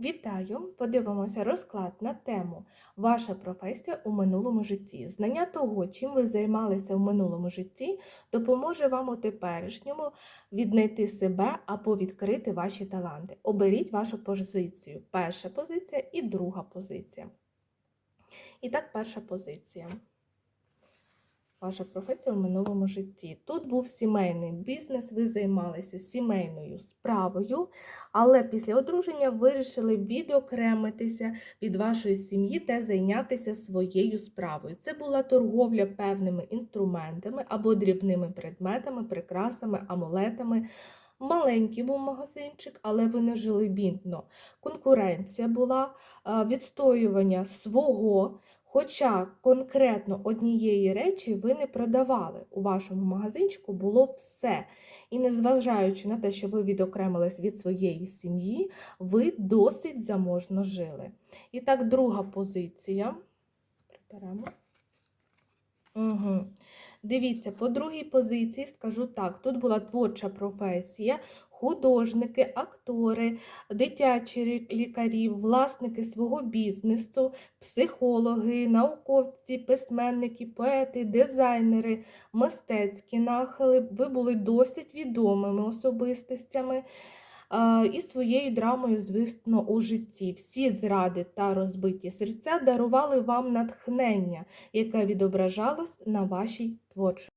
Вітаю! Подивимося розклад на тему Ваша професія у минулому житті. Знання того, чим ви займалися в минулому житті, допоможе вам у теперішньому віднайти себе або відкрити ваші таланти. Оберіть вашу позицію. Перша позиція і друга позиція. І так, перша позиція. Ваша професія у минулому житті. Тут був сімейний бізнес, ви займалися сімейною справою, але після одруження вирішили відокремитися від вашої сім'ї та зайнятися своєю справою. Це була торговля певними інструментами або дрібними предметами, прикрасами, амулетами. Маленький був магазинчик, але ви не жили бідно. Конкуренція була, відстоювання свого. Хоча конкретно однієї речі ви не продавали. У вашому магазинчику було все. І незважаючи на те, що ви відокремились від своєї сім'ї, ви досить заможно жили. І так, друга позиція. Приберемо. Угу. Дивіться, по другій позиції скажу так: тут була творча професія, художники, актори, дитячі лікарі, власники свого бізнесу, психологи, науковці, письменники, поети, дизайнери, мистецькі нахили. Ви були досить відомими особистостями. І своєю драмою, звісно, у житті. Всі зради та розбиті серця дарували вам натхнення, яке відображалось на вашій творчості.